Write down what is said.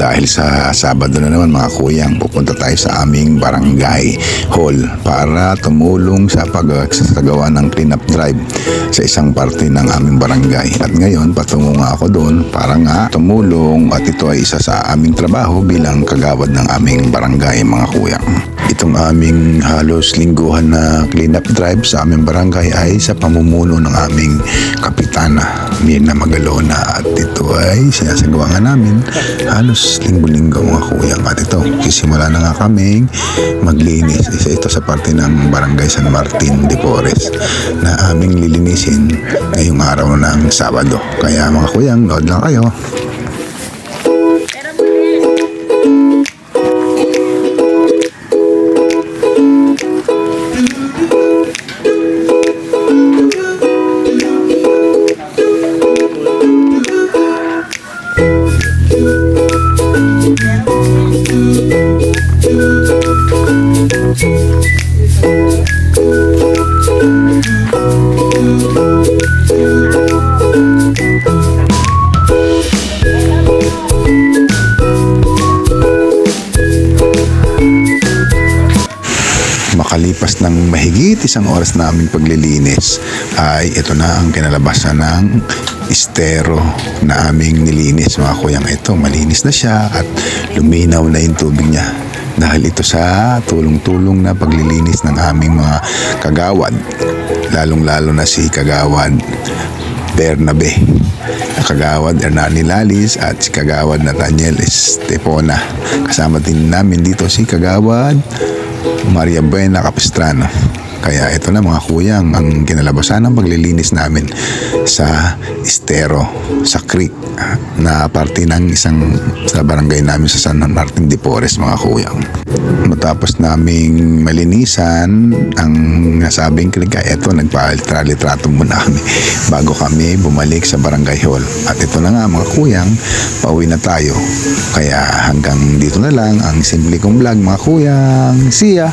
Dahil sa Sabado na naman mga kuyang, pupunta tayo sa aming barangay hall para tumulong sa pagsasagawa ng cleanup drive sa isang parte ng aming barangay. At ngayon, patungo nga ako doon para nga tumulong at ito ay isa sa aming trabaho bilang kagawad ng aming barangay mga kuyang. Itong aming halos lingguhan na cleanup drive sa aming barangay ay sa pamumuno ng aming kapitana, Mirna Magalona. At ito ay sinasagawa nga namin halos linggo-linggo mga kuyang. At ito, sisimula na nga kaming maglinis. Isa ito sa parte ng barangay San Martin de Porres na aming lilinisin ngayong araw ng Sabado. Kaya mga kuyang, nood lang kayo. Makalipas ng mahigit isang oras na aming paglilinis ay ito na ang kinalabasan ng estero na aming nilinis mga kuyang ito. Malinis na siya at luminaw na yung tubig niya dahil ito sa tulong-tulong na paglilinis ng aming mga kagawad lalong-lalo na si kagawad Bernabe kagawad Hernani Lalis at si kagawad Nathaniel Estepona kasama din namin dito si kagawad Maria Buena Capistrano. Kaya ito na mga kuyang ang kinalabasan ng paglilinis namin sa estero, sa creek ah, na parte ng isang sa barangay namin sa San Martin de Porres mga kuyang. Matapos naming malinisan ang nasabing creek ito nagpa-litrato muna kami bago kami bumalik sa barangay hall. At ito na nga mga kuyang, pauwi na tayo. Kaya hanggang dito na lang ang simple kong vlog mga kuyang. See ya!